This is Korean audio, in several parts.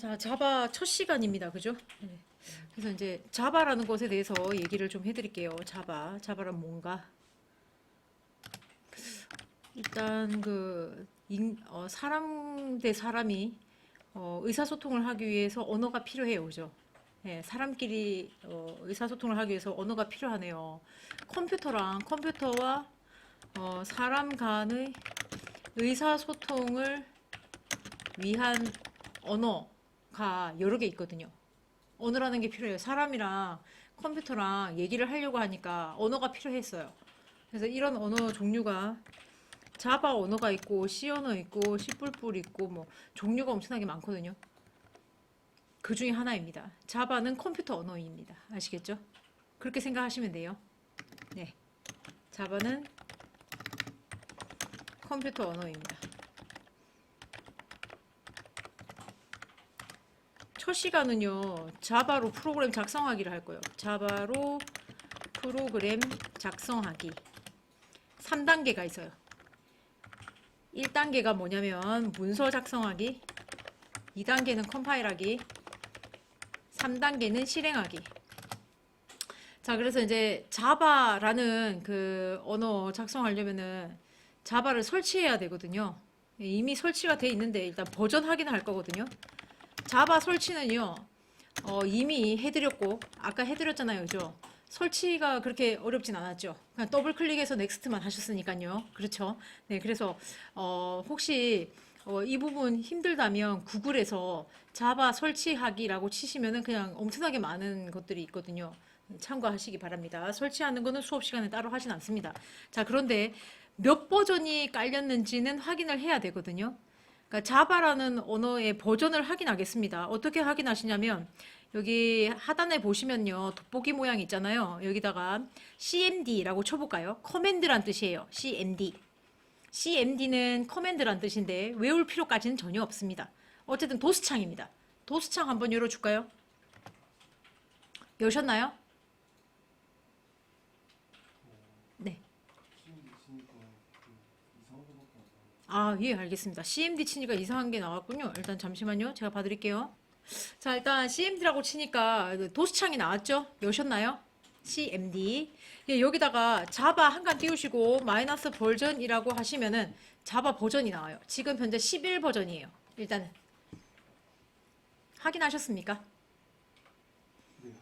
자, 자바 첫 시간입니다. 그죠? 네. 그래서 이제 자바라는 것에 대해서 얘기를 좀 해드릴게요. 자바, 자바란 뭔가? 일단 그 인, 어, 사람 대 사람이 어, 의사소통을 하기 위해서 언어가 필요해요. 그죠? 네, 사람끼리 어, 의사소통을 하기 위해서 언어가 필요하네요. 컴퓨터랑 컴퓨터와 어, 사람 간의 의사소통을 위한 언어 가 여러 개 있거든요. 언어라는 게 필요해요. 사람이랑 컴퓨터랑 얘기를 하려고 하니까 언어가 필요했어요. 그래서 이런 언어 종류가 자바 언어가 있고 C 언어 있고 C 있고 뭐 종류가 엄청나게 많거든요. 그 중에 하나입니다. 자바는 컴퓨터 언어입니다. 아시겠죠? 그렇게 생각하시면 돼요. 네. 자바는 컴퓨터 언어입니다. 첫 시간은요, 자바로 프로그램 작성하기를 할 거예요. 자바로 프로그램 작성하기. 3단계가 있어요. 1단계가 뭐냐면 문서 작성하기, 2단계는 컴파일하기, 3단계는 실행하기. 자, 그래서 이제 자바라는 그 언어 작성하려면은 자바를 설치해야 되거든요. 이미 설치가 돼 있는데 일단 버전 확인을 할 거거든요. 자바 설치는요, 어, 이미 해드렸고, 아까 해드렸잖아요. 그죠? 설치가 그렇게 어렵진 않았죠. 그냥 더블 클릭해서 넥스트만 하셨으니까요. 그렇죠? 네, 그래서, 어, 혹시, 어, 이 부분 힘들다면 구글에서 자바 설치하기라고 치시면은 그냥 엄청나게 많은 것들이 있거든요. 참고하시기 바랍니다. 설치하는 거는 수업 시간에 따로 하진 않습니다. 자, 그런데 몇 버전이 깔렸는지는 확인을 해야 되거든요. 그러니까 자바라는 언어의 버전을 확인하겠습니다. 어떻게 확인하시냐면 여기 하단에 보시면요. 돋보기 모양 있잖아요. 여기다가 cmd라고 쳐볼까요? 커맨드란 뜻이에요. cmd. cmd는 커맨드란 뜻인데 외울 필요까지는 전혀 없습니다. 어쨌든 도스창입니다. 도스창 한번 열어줄까요? 여셨나요? 네. 아, 예, 알겠습니다. CMD 치니까 이상한 게 나왔군요. 일단 잠시만요. 제가 봐드릴게요. 자, 일단 CMD라고 치니까 도스창이 나왔죠? 여셨나요? CMD. 예, 여기다가 자바 한칸 띄우시고 마이너스 버전이라고 하시면은 자바 버전이 나와요. 지금 현재 11 버전이에요. 일단은. 확인하셨습니까?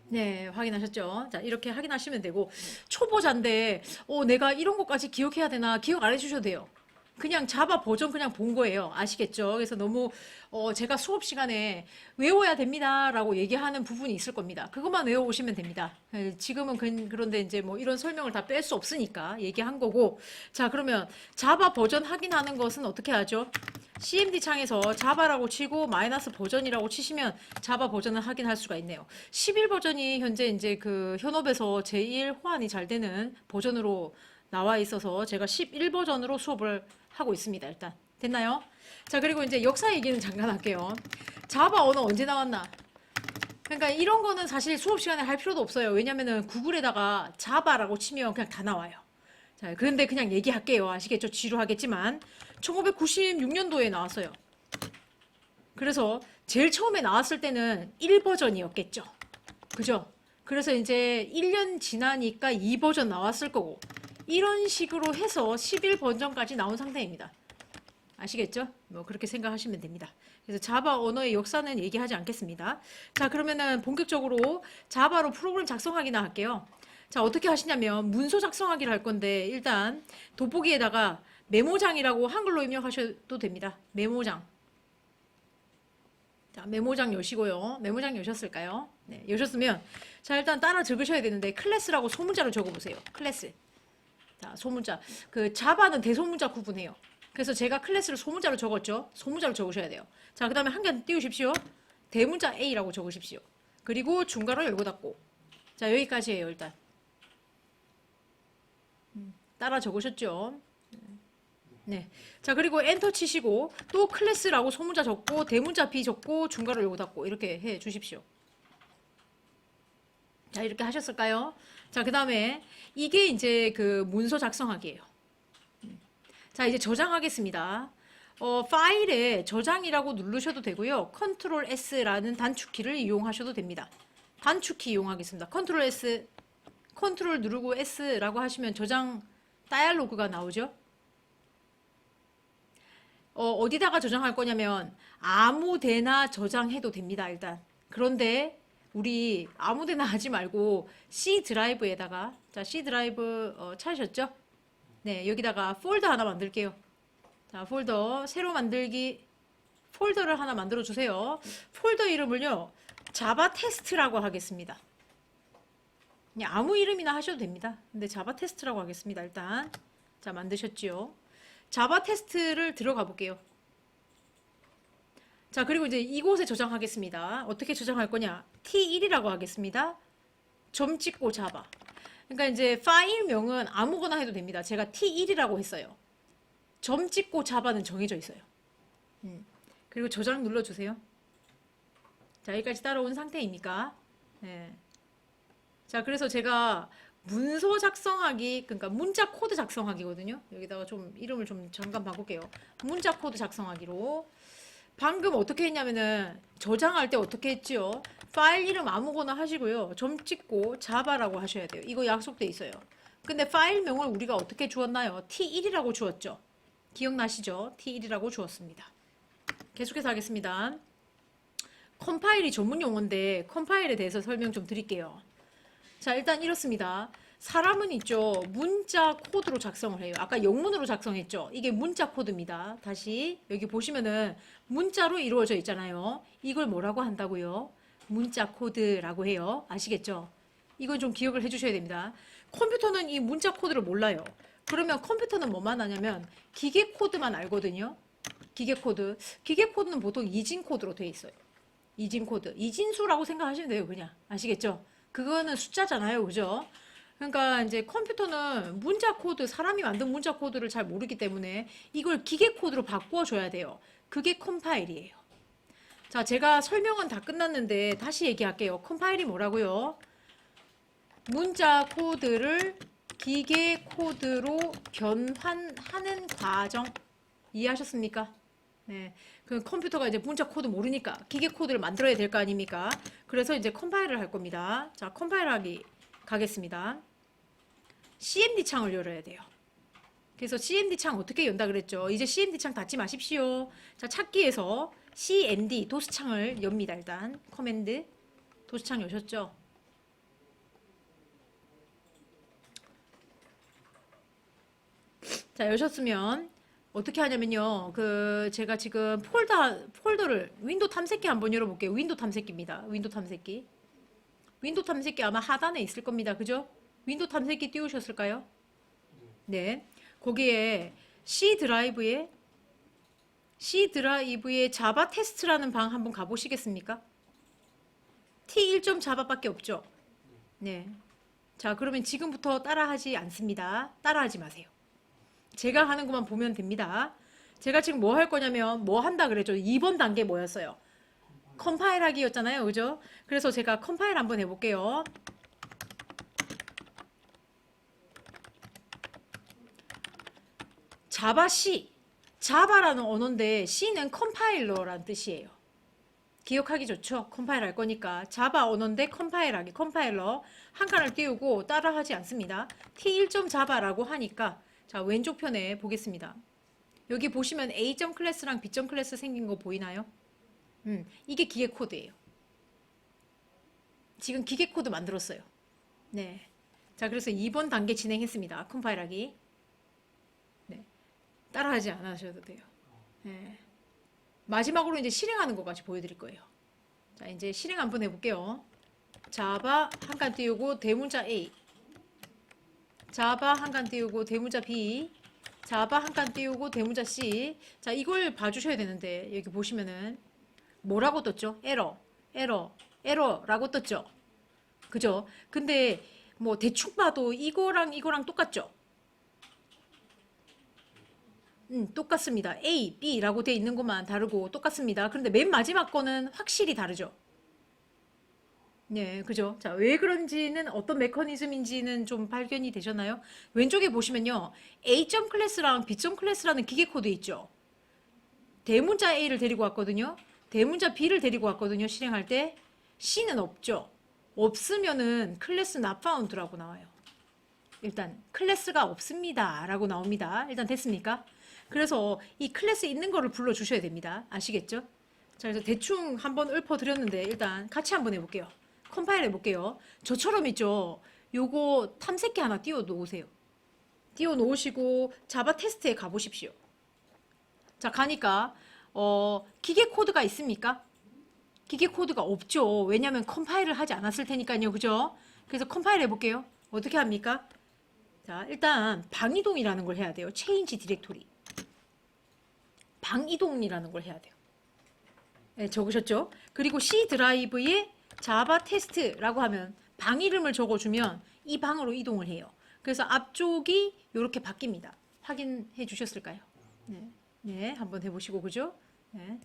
네, 확인하셨죠? 자, 이렇게 확인하시면 되고, 초보자인데, 어, 내가 이런 것까지 기억해야 되나, 기억 안 해주셔도 돼요. 그냥 자바 버전 그냥 본 거예요. 아시겠죠? 그래서 너무, 어, 제가 수업 시간에 외워야 됩니다. 라고 얘기하는 부분이 있을 겁니다. 그것만 외워오시면 됩니다. 예, 지금은 그, 그런데 이제 뭐 이런 설명을 다 뺄 수 없으니까 얘기한 거고. 자, 그러면 자바 버전 확인하는 것은 어떻게 하죠? CMD 창에서 자바라고 치고 마이너스 버전이라고 치시면 자바 버전을 확인할 수가 있네요. 11 버전이 현재 이제 그 현업에서 제일 호환이 잘 되는 버전으로 나와 있어서 제가 11 버전으로 수업을 하고 있습니다. 일단 됐나요? 자 그리고 이제 역사 얘기는 잠깐 할게요. 자바 언어 언제 나왔나? 그러니까 이런 거는 사실 수업 시간에 할 필요도 없어요. 왜냐면은 구글에다가 자바라고 치면 그냥 다 나와요. 자, 그런데 그냥 얘기할게요. 아시겠죠? 지루하겠지만 1996년도에 나왔어요. 그래서 제일 처음에 나왔을 때는 1버전이었겠죠. 그죠? 그래서 이제 1년 지나니까 2버전 나왔을 거고 이런 식으로 해서 11버전까지 나온 상태입니다. 아시겠죠? 뭐 그렇게 생각하시면 됩니다. 그래서 자바 언어의 역사는 얘기하지 않겠습니다. 자, 그러면은 본격적으로 자바로 프로그램 작성하기나 할게요. 자, 어떻게 하시냐면 문서 작성하기를 할 건데 일단 돋보기에다가 메모장이라고 한글로 입력하셔도 됩니다. 메모장. 자, 메모장 여시고요. 메모장 여셨을까요? 네, 여셨으면 자, 일단 따라 적으셔야 되는데 클래스라고 소문자로 적어 보세요. 클래스. 자, 소문자. 그 자바는 대소문자 구분해요. 그래서 제가 클래스를 소문자로 적었죠. 소문자로 적으셔야 돼요. 자, 그 다음에 한 개 띄우십시오. 대문자 A라고 적으십시오. 그리고 중괄호 열고 닫고. 자, 여기까지예요, 일단. 음, 따라 적으셨죠? 네. 자, 그리고 엔터 치시고 또 클래스라고 소문자 적고 대문자 B 적고 중괄호 열고 닫고 이렇게 해 주십시오. 자, 이렇게 하셨을까요? 자, 그 다음에 이게 이제 그 문서 작성하기예요. 음. 자, 이제 저장하겠습니다. 어, 파일에 저장이라고 누르셔도 되고요. 컨트롤 S라는 단축키를 이용하셔도 됩니다. 단축키 이용하겠습니다. 컨트롤 S, 컨트롤 누르고 S라고 하시면 저장 다이얼로그가 나오죠. 어, 어디다가 저장할 거냐면 아무 데나 저장해도 됩니다, 일단. 그런데 우리 아무 데나 하지 말고 C 드라이브에다가 자, C 드라이브 어, 찾으셨죠? 네, 여기다가 폴더 하나 만들게요. 자, 폴더 새로 만들기 폴더를 하나 만들어 주세요. 폴더 이름을요. 자바 테스트라고 하겠습니다. 그냥 아무 이름이나 하셔도 됩니다. 근데 자바 테스트라고 하겠습니다. 일단 자, 만드셨지요? 자바 테스트를 들어가 볼게요. 자, 그리고 이제 이곳에 저장하겠습니다. 어떻게 저장할 거냐? T1이라고 하겠습니다. 점 찍고 자바. 그러니까 이제 파일명은 아무거나 해도 됩니다. 제가 T1이라고 했어요. 점 찍고 자바는 정해져 있어요. 음. 그리고 저장 눌러주세요. 자, 여기까지 따라온 상태이니까. 네. 자, 그래서 제가 문서 작성하기, 그러니까 문자 코드 작성하기거든요. 여기다가 좀 이름을 좀 잠깐 바꿀게요. 문자 코드 작성하기로. 방금 어떻게 했냐면은 저장할 때 어떻게 했지요? 파일 이름 아무거나 하시고요. 점 찍고 자바라고 하셔야 돼요. 이거 약속돼 있어요. 근데 파일명을 우리가 어떻게 주었나요? T1이라고 주었죠. 기억나시죠? T1이라고 주었습니다. 계속해서 하겠습니다. 컴파일이 전문 용어인데 컴파일에 대해서 설명 좀 드릴게요. 자, 일단 이렇습니다. 사람은 있죠. 문자 코드로 작성을 해요. 아까 영문으로 작성했죠. 이게 문자 코드입니다. 다시 여기 보시면은 문자로 이루어져 있잖아요. 이걸 뭐라고 한다고요? 문자 코드라고 해요. 아시겠죠? 이건 좀 기억을 해주셔야 됩니다. 컴퓨터는 이 문자 코드를 몰라요. 그러면 컴퓨터는 뭐만 하냐면 기계 코드만 알거든요. 기계 코드. 기계 코드는 보통 이진 코드로 돼 있어요. 이진 코드. 이진수라고 생각하시면 돼요. 그냥. 아시겠죠? 그거는 숫자잖아요. 그죠? 그러니까 이제 컴퓨터는 문자 코드, 사람이 만든 문자 코드를 잘 모르기 때문에 이걸 기계 코드로 바꾸어 줘야 돼요. 그게 컴파일이에요. 자, 제가 설명은 다 끝났는데 다시 얘기할게요. 컴파일이 뭐라고요? 문자 코드를 기계 코드로 변환하는 과정 이해하셨습니까? 네. 그 컴퓨터가 이제 문자 코드 모르니까 기계 코드를 만들어야 될 거 아닙니까? 그래서 이제 컴파일을 할 겁니다. 자, 컴파일 하기 가겠습니다. CMD 창을 열어야 돼요. 그래서 CMD 창 어떻게 연다 그랬죠? 이제 CMD 창 닫지 마십시오. 자, 찾기에서 CMD 도스 창을 엽니다. 일단 커맨드 도스 창 여셨죠? 자, 여셨으면 어떻게 하냐면요. 그 제가 지금 폴더 폴더를 윈도 탐색기 한번 열어 볼게요. 윈도 탐색기입니다. 윈도 탐색기. 윈도 탐색기 아마 하단에 있을 겁니다. 그죠? 윈도 탐색기 띄우셨을까요? 네. 거기에 C 드라이브에 C 드라이브에 자바 테스트라는 방 한번 가보시겠습니까? T1점 자바밖에 없죠. 네. 자, 그러면 지금부터 따라하지 않습니다. 따라하지 마세요. 제가 하는 것만 보면 됩니다. 제가 지금 뭐 할 거냐면 뭐 한다 그랬죠. 2번 단계 뭐였어요? 컴파일 하기였잖아요. 그죠? 그래서 제가 컴파일 한번 해볼게요. 자바 C. 자바라는 언어인데 C는 컴파일러라는 뜻이에요. 기억하기 좋죠? 컴파일 할 거니까. 자바 언어인데 컴파일 하기, 컴파일러. 한 칸을 띄우고 따라하지 않습니다. T1점 자바라고 하니까 자, 왼쪽 편에 보겠습니다. 여기 보시면 A점 클래스랑 B점 클래스 생긴 거 보이나요? 음, 이게 기계 코드예요. 지금 기계 코드 만들었어요. 네. 자, 그래서 2번 단계 진행했습니다. 컴파일하기. 네. 따라하지 않으셔도 돼요. 네. 마지막으로 이제 실행하는 것까지 보여드릴 거예요. 자, 이제 실행 한번 해볼게요. 자바 한칸 띄우고 대문자 A. 자바 한칸 띄우고 대문자 B. 자바 한칸 띄우고 대문자 C. 자, 이걸 봐주셔야 되는데 여기 보시면은 뭐라고 떴죠? 에러, 에러, 에러라고 떴죠. 그죠? 근데 뭐 대충 봐도 이거랑 이거랑 똑같죠? 음, 똑같습니다. A, B라고 돼 있는 것만 다르고 똑같습니다. 그런데 맨 마지막 거는 확실히 다르죠. 네, 그죠? 자, 왜 그런지는 어떤 메커니즘인지는 좀 발견이 되셨나요? 왼쪽에 보시면요. A점 클래스랑 B점 클래스라는 기계 코드 있죠. 대문자 A를 데리고 왔거든요. 대문자 B를 데리고 왔거든요. 실행할 때 C는 없죠. 없으면은 클래스 not found라고 나와요. 일단 클래스가 없습니다라고 나옵니다. 일단 됐습니까? 그래서 이 클래스 있는 거를 불러 주셔야 됩니다. 아시겠죠? 자, 그래서 대충 한번 읊어 드렸는데 일단 같이 한번 해볼게요. 컴파일 해볼게요. 저처럼 있죠. 요거 탐색기 하나 띄워 놓으세요. 띄워 놓으시고 자바 테스트에 가보십시오. 자, 가니까 어, 기계 코드가 있습니까? 기계 코드가 없죠. 왜냐면 컴파일을 하지 않았을 테니까요. 그죠? 그래서 컴파일 해볼게요. 어떻게 합니까? 자, 일단 방이동이라는 걸 해야 돼요. 체인지 디렉토리. 방이동이라는 걸 해야 돼요. 네, 적으셨죠? 그리고 C 드라이브에 자바 테스트라고 하면 방 이름을 적어주면 이 방으로 이동을 해요. 그래서 앞쪽이 이렇게 바뀝니다. 확인해 주셨을까요? 네, 네, 한번 해보시고 그죠? 네.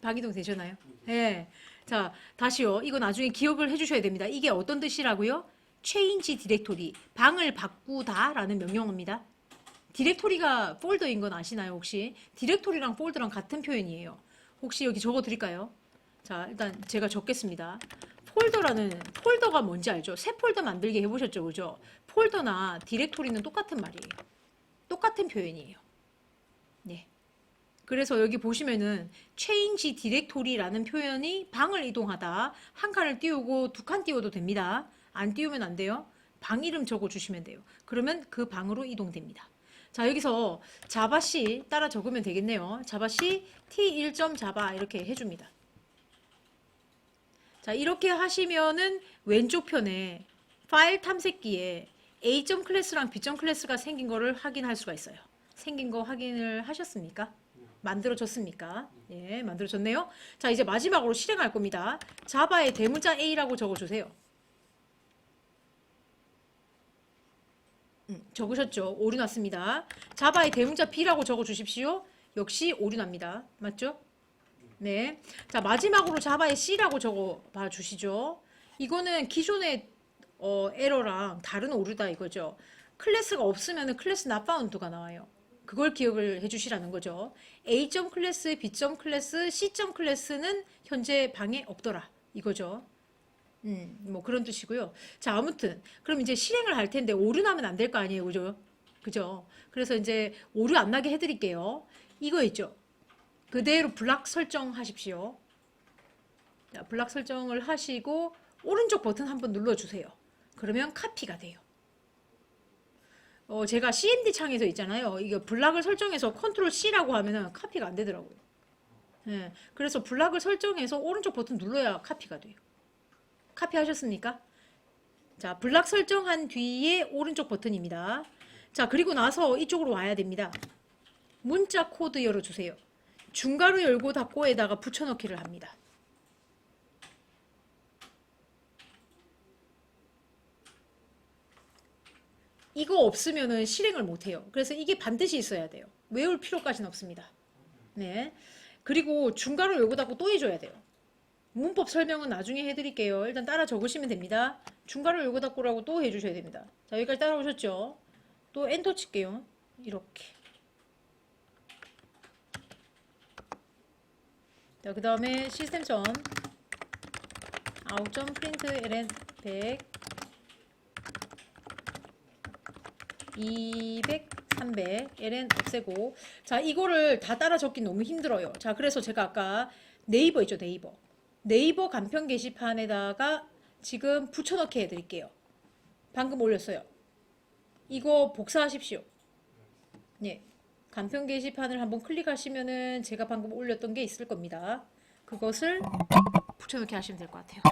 방이동 되셨나요? 네. 자, 다시요. 이거 나중에 기억을 해주셔야 됩니다. 이게 어떤 뜻이라고요? change 디렉토리, 방을 바꾸다라는 명령어입니다. 디렉토리가 폴더인 건 아시나요, 혹시? 디렉토리랑 폴더랑 같은 표현이에요. 혹시 여기 적어 드릴까요? 자, 일단 제가 적겠습니다. 폴더라는 폴더가 뭔지 알죠? 새 폴더 만들기 해보셨죠, 그죠? 폴더나 디렉토리는 똑같은 말이에요. 똑같은 표현이에요. 네. 그래서 여기 보시면은 change 디렉토리라는 표현이 방을 이동하다 한 칸을 띄우고 두 칸 띄워도 됩니다. 안 띄우면 안 돼요. 방 이름 적어 주시면 돼요. 그러면 그 방으로 이동됩니다. 자 여기서 자바 C 따라 적으면 되겠네요. 자바 C T1. 자바 이렇게 해줍니다. 자 이렇게 하시면은 왼쪽 편에 파일 탐색기에 A. 클래스랑 B. 클래스가 생긴 거를 확인할 수가 있어요. 생긴 거 확인을 하셨습니까? 만들어졌습니까? 예, 만들어졌네요. 자, 이제 마지막으로 실행할 겁니다. 자바에 대문자 A라고 적어주세요. 음, 적으셨죠? 오류 났습니다. 자바에 대문자 B라고 적어 주십시오. 역시 오류 납니다. 맞죠? 네. 자, 마지막으로 자바에 C라고 적어 봐 주시죠. 이거는 기존의 어, 에러랑 다른 오류다 이거죠. 클래스가 없으면 클래스 found가 나와요. 그걸 기억을 해주시라는 거죠. A. 클래스, B. 클래스, C. 클래스는 현재 방에 없더라. 이거죠. 음, 뭐 그런 뜻이고요. 자, 아무튼 그럼 이제 실행을 할 텐데 오류 나면 안 될 거 아니에요, 그죠? 그죠? 그래서 이제 오류 안 나게 해드릴게요. 이거 있죠. 그대로 블락 설정하십시오. 자, 블락 설정을 하시고 오른쪽 버튼 한번 눌러주세요. 그러면 카피가 돼요. 어, 제가 CMD 창에서 있잖아요. 이거 블락을 설정해서 컨트롤 C라고 하면은 카피가 안 되더라고요. 예, 그래서 블락을 설정해서 오른쪽 버튼 눌러야 카피가 돼요. 카피 하셨습니까? 자, 블락 설정한 뒤에 오른쪽 버튼입니다. 자, 그리고 나서 이쪽으로 와야 됩니다. 문자 코드 열어주세요. 중괄호 열고 닫고에다가 붙여넣기를 합니다. 이거 없으면은 실행을 못 해요. 그래서 이게 반드시 있어야 돼요. 외울 필요까지는 없습니다. 네. 그리고 중괄호 열고 닫고 또 해줘야 돼요. 문법 설명은 나중에 해드릴게요. 일단 따라 적으시면 됩니다. 중괄호 열고 닫고라고 또 해주셔야 됩니다. 자, 여기까지 따라오셨죠? 또 엔터 칠게요. 이렇게. 자, 그 다음에 시스템 점 아웃 점 프린트 ln 100 200 300 ln 없애고 자 이거를 다 따라 적기 너무 힘들어요 자 그래서 제가 아까 네이버 있죠 네이버 네이버 간편 게시판에다가 지금 붙여넣기 해드릴게요. 방금 올렸어요. 이거 복사하십시오. 예. 간편 게시판을 한번 클릭하시면은 제가 방금 올렸던 게 있을 겁니다. 그것을 붙여넣기 하시면 될 것 같아요.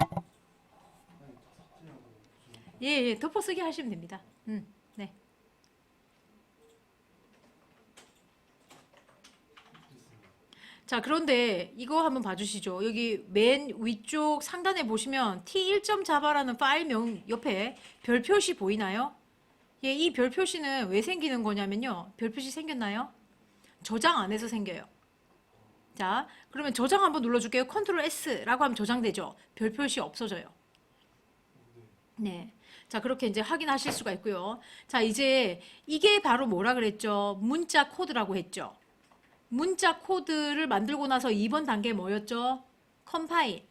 예, 예. 덮어쓰기 하시면 됩니다. 음, 네. 자, 그런데 이거 한번 봐주시죠. 여기 맨 위쪽 상단에 보시면 T1점 자바라는 파일명 옆에 별 표시 보이나요? 예, 이 별 표시는 왜 생기는 거냐면요. 별 표시 생겼나요? 저장 안에서 생겨요. 자, 그러면 저장 한번 눌러줄게요. 컨트롤 S라고 하면 저장되죠. 별 표시 없어져요. 네. 자, 그렇게 이제 확인하실 수가 있고요. 자, 이제 이게 바로 뭐라 그랬죠? 문자 코드라고 했죠. 문자 코드를 만들고 나서 2번 단계 뭐였죠? 컴파일.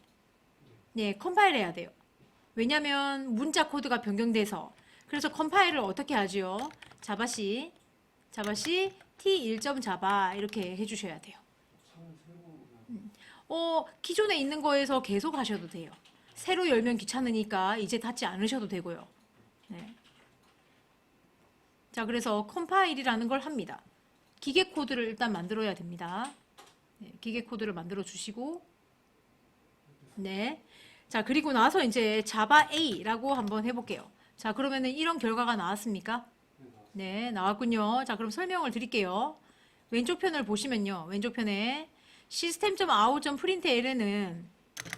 네, 컴파일 해야 돼요. 왜냐면 문자 코드가 변경돼서. 그래서 컴파일을 어떻게 하지요? 자바시, 자바시 t1점 자바 이렇게 해주셔야 돼요. 어, 기존에 있는 거에서 계속 하셔도 돼요. 새로 열면 귀찮으니까 이제 닫지 않으셔도 되고요. 네. 자, 그래서 컴파일이라는 걸 합니다. 기계 코드를 일단 만들어야 됩니다. 네, 기계 코드를 만들어 주시고, 네. 자, 그리고 나서 이제 자바 A라고 한번 해 볼게요. 자, 그러면은 이런 결과가 나왔습니까? 네, 나왔군요. 자, 그럼 설명을 드릴게요. 왼쪽 편을 보시면요. 왼쪽 편에 시스템.out.println은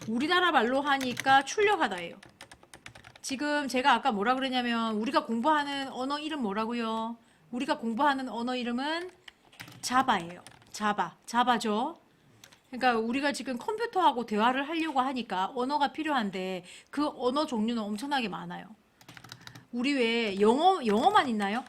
우리나라 말로 하니까 출력하다예요. 지금 제가 아까 뭐라 그랬냐면 우리가 공부하는 언어 이름 뭐라고요? 우리가 공부하는 언어 이름은 자바예요. 자바. 자바죠. 그러니까 우리가 지금 컴퓨터하고 대화를 하려고 하니까 언어가 필요한데 그 언어 종류는 엄청나게 많아요. 우리 왜 영어 영어만 있나요?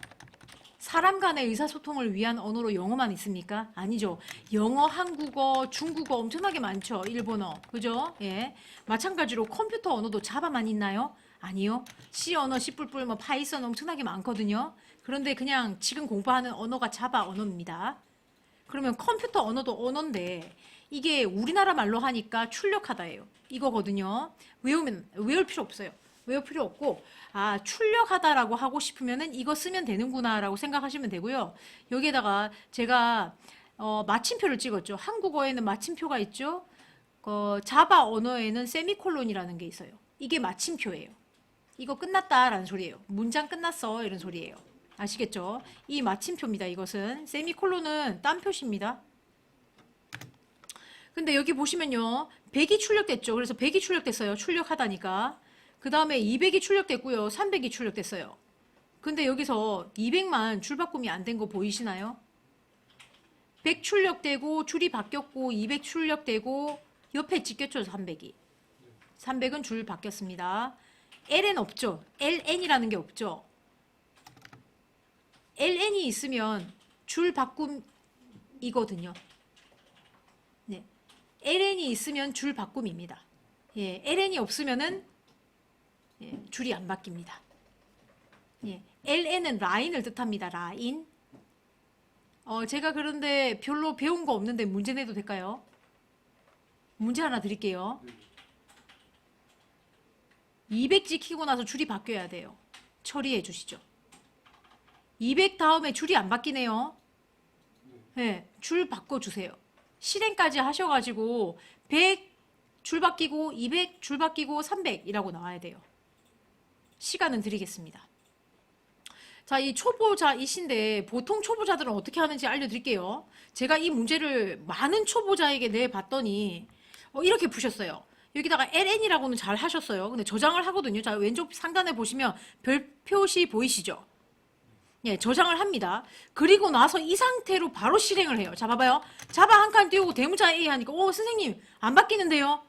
사람 간의 의사소통을 위한 언어로 영어만 있습니까? 아니죠. 영어, 한국어, 중국어 엄청나게 많죠. 일본어. 그죠? 예. 마찬가지로 컴퓨터 언어도 자바만 있나요? 아니요. C 언어, C 뿔뿔, 뭐 파이썬 엄청나게 많거든요. 그런데 그냥 지금 공부하는 언어가 자바 언어입니다. 그러면 컴퓨터 언어도 언어인데 이게 우리나라 말로 하니까 출력하다예요. 이거거든요. 외우면 외울 필요 없어요. 외울 필요 없고 아 출력하다라고 하고 싶으면은 이거 쓰면 되는구나라고 생각하시면 되고요. 여기에다가 제가 어, 마침표를 찍었죠. 한국어에는 마침표가 있죠. 어, 자바 언어에는 세미콜론이라는 게 있어요. 이게 마침표예요. 이거 끝났다라는 소리예요. 문장 끝났어 이런 소리예요. 아시겠죠? 이 마침표입니다. 이것은 세미콜론은 딴 표시입니다. 근데 여기 보시면요. 100이 출력됐죠. 그래서 100이 출력됐어요. 출력하다니까. 그 다음에 200이 출력됐고요. 300이 출력됐어요. 근데 여기서 200만 줄바꿈이 안 된 거 보이시나요? 100 출력되고 줄이 바뀌었고 200 출력되고 옆에 찍혔죠. 300이. 300은 줄 바뀌었습니다. LN 없죠. LN이라는 게 없죠. LN이 있으면 줄 바꿈이거든요. 네. LN이 있으면 줄 바꿈입니다. 예, LN이 없으면은 예, 줄이 안 바뀝니다. 예, LN은 라인을 뜻합니다. 라인. 어, 제가 그런데 별로 배운 거 없는데 문제 내도 될까요? 문제 하나 드릴게요. 200 찍히고 나서 줄이 바뀌어야 돼요. 처리해 주시죠. 200 다음에 줄이 안 바뀌네요. 네, 줄 바꿔주세요. 실행까지 하셔가지고 100 줄 바뀌고 200 줄 바뀌고 300이라고 나와야 돼요. 시간은 드리겠습니다. 자, 이 초보자이신데 보통 초보자들은 어떻게 하는지 알려드릴게요. 제가 이 문제를 많은 초보자에게 내봤더니 어, 이렇게 푸셨어요. 여기다가 LN이라고는 잘 하셨어요. 근데 저장을 하거든요. 자, 왼쪽 상단에 보시면 별 표시 보이시죠? 예, 저장을 합니다. 그리고 나서 이 상태로 바로 실행을 해요. 자, 봐봐요. 자바 한칸 띄우고 대문자 A 하니까, 오, 선생님, 안 바뀌는데요?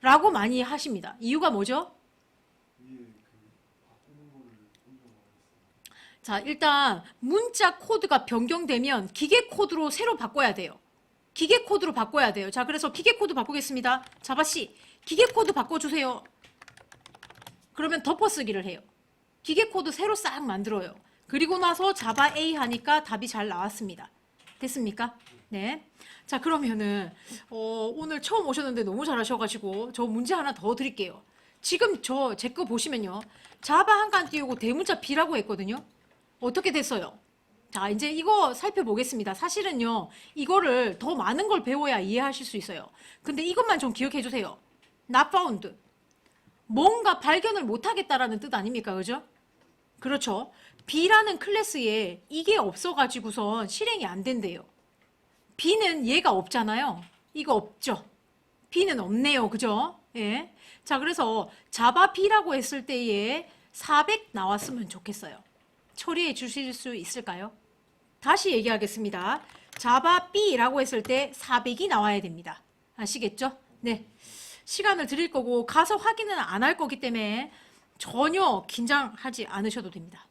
라고 많이 하십니다. 이유가 뭐죠? 자, 일단 문자 코드가 변경되면 기계 코드로 새로 바꿔야 돼요. 기계 코드로 바꿔야 돼요. 자, 그래서 기계 코드 바꾸겠습니다. 자바 씨, 기계 코드 바꿔주세요. 그러면 덮어쓰기를 해요. 기계 코드 새로 싹 만들어요. 그리고 나서 자바 A 하니까 답이 잘 나왔습니다. 됐습니까? 네. 자, 그러면은, 어, 오늘 처음 오셨는데 너무 잘하셔가지고, 저 문제 하나 더 드릴게요. 지금 저, 제 거 보시면요. 자바 한 칸 띄우고 대문자 B라고 했거든요. 어떻게 됐어요? 자, 이제 이거 살펴보겠습니다. 사실은요, 이거를 더 많은 걸 배워야 이해하실 수 있어요. 근데 이것만 좀 기억해 주세요. not found. 뭔가 발견을 못 하겠다라는 뜻 아닙니까? 그죠? 그렇죠. B라는 클래스에 이게 없어가지고선 실행이 안 된대요. B는 얘가 없잖아요. 이거 없죠. B는 없네요. 그죠? 예. 자, 그래서 자바 B라고 했을 때에 400 나왔으면 좋겠어요. 처리해 주실 수 있을까요? 다시 얘기하겠습니다. 자바 B라고 했을 때 400이 나와야 됩니다. 아시겠죠? 네. 시간을 드릴 거고 가서 확인은 안 할 거기 때문에 전혀 긴장하지 않으셔도 됩니다.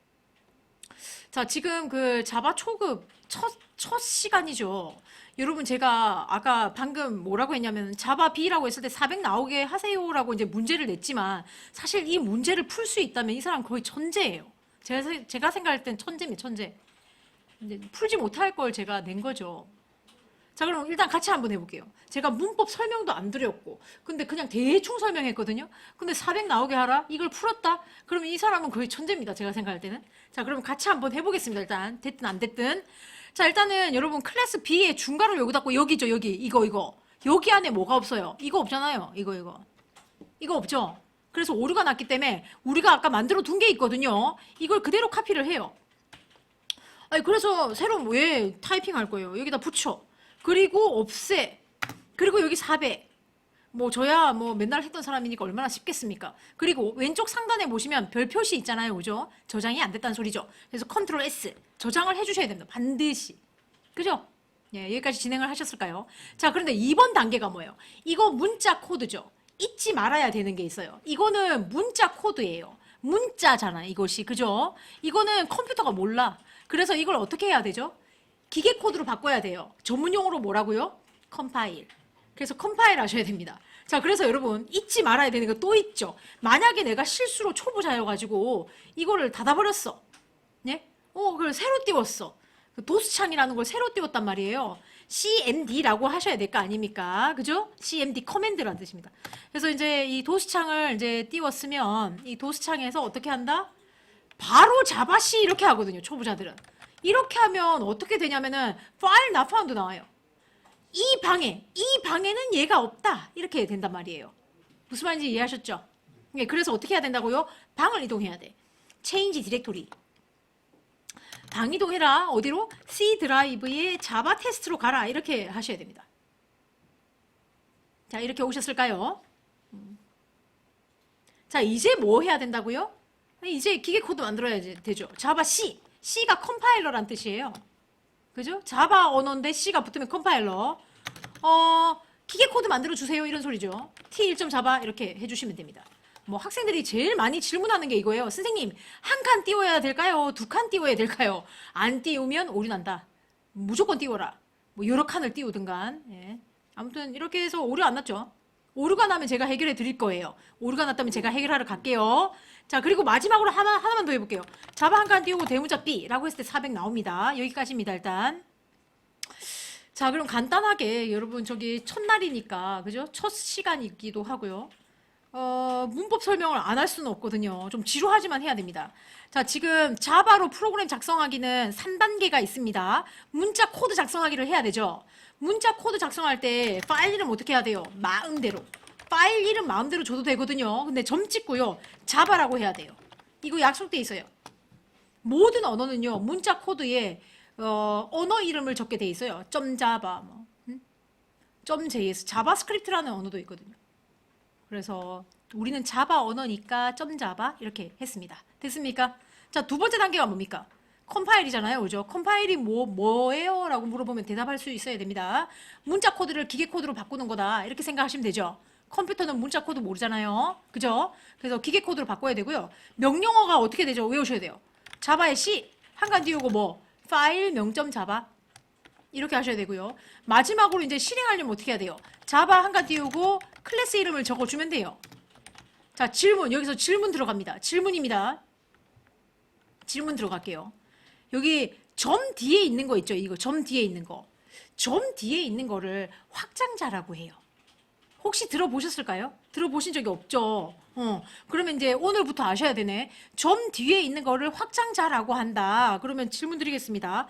자, 지금 그 자바 초급 첫, 첫 시간이죠. 여러분 제가 아까 방금 뭐라고 했냐면 자바 B라고 했을 때 400 나오게 하세요라고 이제 문제를 냈지만 사실 이 문제를 풀 수 있다면 이 사람 거의 천재예요. 제가 세- 제가 생각할 땐 천재입니다. 천재. 풀지 못할 걸 제가 낸 거죠. 자, 그럼 일단 같이 한번 해볼게요. 제가 문법 설명도 안 드렸고, 근데 그냥 대충 설명했거든요. 근데 400 나오게 하라? 이걸 풀었다? 그러면 이 사람은 거의 천재입니다. 제가 생각할 때는. 자, 그럼 같이 한번 해보겠습니다. 일단. 됐든 안 됐든. 자, 일단은 여러분 클래스 B의 중괄호를 여기 닫고 여기죠, 여기. 이거, 이거. 여기 안에 뭐가 없어요? 이거 없잖아요. 이거, 이거. 이거 없죠? 그래서 오류가 났기 때문에 우리가 아까 만들어 둔 게 있거든요. 이걸 그대로 카피를 해요. 아니 그래서 새로 왜 타이핑 할 거예요? 여기다 붙여. 그리고 없애. 그리고 여기 400. 뭐 저야 뭐 맨날 했던 사람이니까 얼마나 쉽겠습니까? 그리고 왼쪽 상단에 보시면 별 표시 있잖아요. 그죠? 저장이 안 됐다는 소리죠. 그래서 컨트롤 S. 저장을 해 주셔야 됩니다. 반드시. 그죠? 예, 여기까지 진행을 하셨을까요? 자, 그런데 2번 단계가 뭐예요? 이거 문자 코드죠. 잊지 말아야 되는 게 있어요. 이거는 문자 코드예요. 문자잖아, 이것이. 그죠? 이거는 컴퓨터가 몰라. 그래서 이걸 어떻게 해야 되죠? 기계 코드로 바꿔야 돼요. 전문 용어로 뭐라고요? 컴파일. 그래서 컴파일 하셔야 됩니다. 자, 그래서 여러분 잊지 말아야 되는 거 또 있죠. 만약에 내가 실수로 초보자여가지고 이거를 닫아버렸어. 네? 어, 그걸 새로 띄웠어. 그 도스창이라는 걸 새로 띄웠단 말이에요. CMD라고 하셔야 될 거 아닙니까? 그죠? CMD 커맨드라는 뜻입니다. 그래서 이제 이 도스창을 이제 띄웠으면 이 도스창에서 어떻게 한다? 바로 자바시 이렇게 하거든요. 초보자들은. 이렇게 하면 어떻게 되냐면은 파일 not found 나와요. 이 방에 이 방에는 얘가 없다 이렇게 된단 말이에요. 무슨 말인지 이해하셨죠? 예, 그래서 어떻게 해야 된다고요? 방을 이동해야 돼. change 디렉토리. 방 이동해라. 어디로? C 드라이브의 자바 테스트로 가라. 이렇게 하셔야 됩니다. 자, 이렇게 오셨을까요? 음. 자, 이제 뭐 해야 된다고요? 이제 기계 코드 만들어야 되죠. 자바 C. C가 컴파일러란 뜻이에요. 그죠? 자바 언어인데 C가 붙으면 컴파일러. 어, 기계 코드 만들어 주세요. 이런 소리죠. T1점 자바 이렇게 해 주시면 됩니다. 뭐 학생들이 제일 많이 질문하는 게 이거예요. 선생님, 한 칸 띄워야 될까요? 두 칸 띄워야 될까요? 안 띄우면 오류 난다. 무조건 띄워라. 뭐 여러 칸을 띄우든 간. 예. 아무튼 이렇게 해서 오류 안 났죠. 오류가 나면 제가 해결해 드릴 거예요. 오류가 났다면 제가 해결하러 갈게요. 자, 그리고 마지막으로 하나, 하나만 더 해볼게요. 자바 한 칸 띄우고 대문자 B라고 했을 때 400 나옵니다. 여기까지입니다, 일단. 자, 그럼 간단하게 여러분 저기 첫날이니까, 그죠? 첫 시간이기도 하고요. 어, 문법 설명을 안 할 수는 없거든요. 좀 지루하지만 해야 됩니다. 자, 지금 자바로 프로그램 작성하기는 3단계가 있습니다. 문자 코드 작성하기를 해야 되죠. 문자 코드 작성할 때 파일 이름 어떻게 해야 돼요? 마음대로. 파일 이름 마음대로 줘도 되거든요. 근데 점 찍고요. 자바라고 해야 돼요. 이거 약속돼 있어요. 모든 언어는요. 문자 코드에 어, 언어 이름을 적게 돼 있어요. 점 자바 뭐. 음? 점 JS 자바스크립트라는 언어도 있거든요. 그래서 우리는 자바 언어니까 점 자바 이렇게 했습니다. 됐습니까? 자, 두 번째 단계가 뭡니까? 컴파일이잖아요. 그죠? 컴파일이 뭐, 뭐예요? 라고 물어보면 대답할 수 있어야 됩니다. 문자 코드를 기계 코드로 바꾸는 거다. 이렇게 생각하시면 되죠. 컴퓨터는 문자 코드 모르잖아요. 그죠? 그래서 기계 코드로 바꿔야 되고요. 명령어가 어떻게 되죠? 외우셔야 돼요. 자바의 C 한칸 띄우고 뭐 파일 명점 자바 이렇게 하셔야 되고요. 마지막으로 이제 실행하려면 어떻게 해야 돼요? 자바 한칸 띄우고 클래스 이름을 적어주면 돼요. 자, 질문. 여기서 질문 들어갑니다. 질문입니다. 질문 들어갈게요. 여기 점 뒤에 있는 거 있죠? 이거 점 뒤에 있는 거. 점 뒤에 있는 거를 확장자라고 해요. 혹시 들어보셨을까요? 들어보신 적이 없죠? 어, 그러면 이제 오늘부터 아셔야 되네. 점 뒤에 있는 거를 확장자라고 한다. 그러면 질문 드리겠습니다.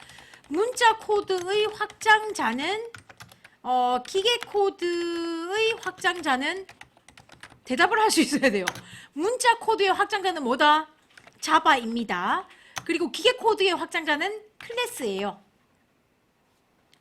문자 코드의 확장자는, 어, 기계 코드의 확장자는 대답을 할 수 있어야 돼요. 문자 코드의 확장자는 뭐다? 자바입니다. 그리고 기계 코드의 확장자는 클래스예요.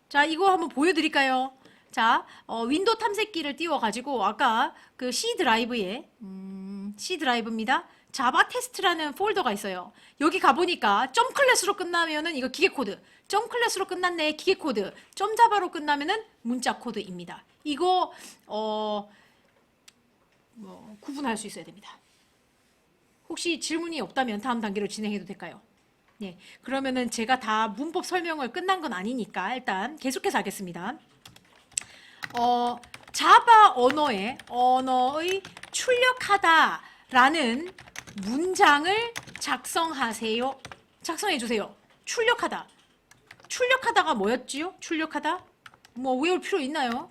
자, 이거 한번 보여드릴까요? 자, 어, 윈도우 탐색기를 띄워가지고 아까 그 C 드라이브에 음, C 드라이브입니다. 자바 테스트라는 폴더가 있어요. 여기 가보니까 점 클래스로 끝나면은 이거 기계 코드, 점 클래스로 끝났네 기계 코드, 점 자바로 끝나면은 문자 코드입니다. 이거 어, 뭐 구분할 수 있어야 됩니다. 혹시 질문이 없다면 다음 단계로 진행해도 될까요? 네, 그러면은 제가 다 문법 설명을 끝난 건 아니니까 일단 계속해서 하겠습니다. 어, 자바 언어의 언어의 출력하다라는 문장을 작성하세요. 작성해 주세요. 출력하다. 출력하다가 뭐였지요? 출력하다? 뭐 외울 필요 있나요?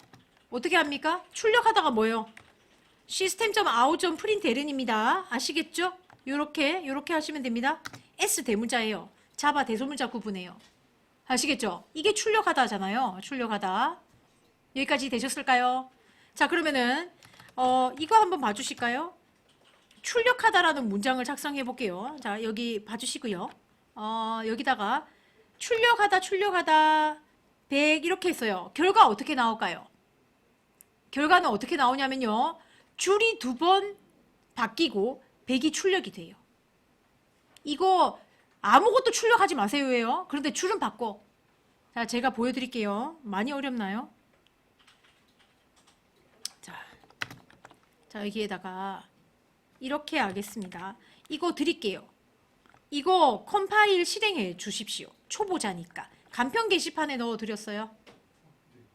어떻게 합니까? 출력하다가 뭐예요? 시스템.out.println입니다. 아시겠죠? 요렇게 요렇게 하시면 됩니다. S 대문자예요. 자바 대소문자 구분해요. 아시겠죠? 이게 출력하다잖아요. 출력하다. 여기까지 되셨을까요? 자, 그러면은 어, 이거 한번 봐 주실까요? 출력하다라는 문장을 작성해 볼게요. 자, 여기 봐 주시고요. 어, 여기다가 출력하다 출력하다 100 이렇게 했어요. 결과 어떻게 나올까요? 결과는 어떻게 나오냐면요. 줄이 두 번 바뀌고 100이 출력이 돼요. 이거 아무것도 출력하지 마세요예요. 그런데 줄은 바꿔. 자, 제가 보여드릴게요. 많이 어렵나요? 자, 자 여기에다가 이렇게 하겠습니다. 이거 드릴게요. 이거 컴파일 실행해 주십시오. 초보자니까. 간편 게시판에 넣어 드렸어요.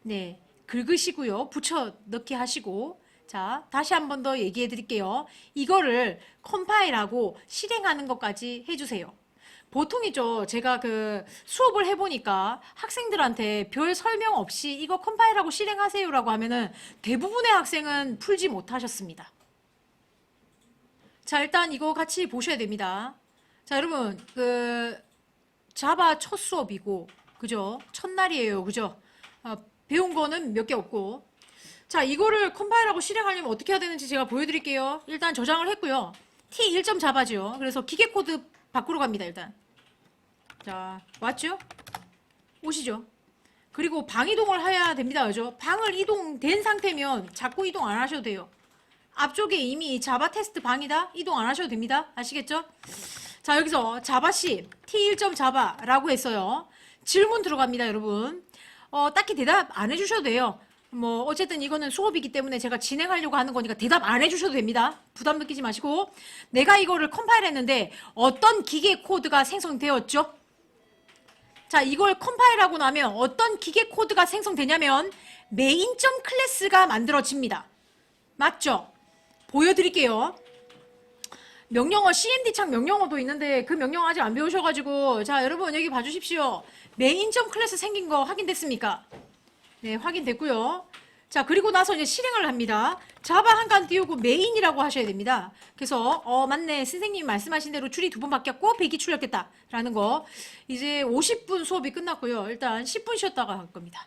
네. 긁으시고요. 붙여 넣기 하시고. 자, 다시 한 번 더 얘기해 드릴게요. 이거를 컴파일하고 실행하는 것까지 해 주세요. 보통이죠. 제가 그 수업을 해보니까 학생들한테 별 설명 없이 이거 컴파일하고 실행하세요라고 하면은 대부분의 학생은 풀지 못하셨습니다. 자, 일단 이거 같이 보셔야 됩니다. 자, 여러분, 그, 자바 첫 수업이고, 그죠? 첫날이에요. 그죠? 아, 배운 거는 몇 개 없고. 자, 이거를 컴파일하고 실행하려면 어떻게 해야 되는지 제가 보여드릴게요. 일단 저장을 했고요. T 1점 잡아죠. 그래서 기계 코드 밖으로 갑니다, 일단. 자, 왔죠? 오시죠? 그리고 방 이동을 해야 됩니다. 그죠? 방을 이동된 상태면 자꾸 이동 안 하셔도 돼요. 앞쪽에 이미 자바 테스트 방이다? 이동 안 하셔도 됩니다. 아시겠죠? 자, 여기서 자바씨, T1점 자바라고 했어요. 질문 들어갑니다, 여러분. 어, 딱히 대답 안 해주셔도 돼요. 뭐, 어쨌든 이거는 수업이기 때문에 제가 진행하려고 하는 거니까 대답 안 해주셔도 됩니다. 부담 느끼지 마시고. 내가 이거를 컴파일 했는데 어떤 기계 코드가 생성되었죠? 자, 이걸 컴파일하고 나면 어떤 기계 코드가 생성되냐면 메인점 클래스가 만들어집니다. 맞죠? 보여드릴게요. 명령어 CMD 창 명령어도 있는데 그 명령어 아직 안 배우셔가지고 자 여러분 여기 봐주십시오. 메인점 클래스 생긴 거 확인됐습니까? 네 확인됐고요. 자 그리고 나서 이제 실행을 합니다. 자바 한칸 띄우고 메인이라고 하셔야 됩니다. 그래서 어 맞네 선생님이 말씀하신 대로 줄이 두 번 바뀌었고 100이 출력됐다라는 거 이제 50분 수업이 끝났고요. 일단 10분 쉬었다가 할 겁니다.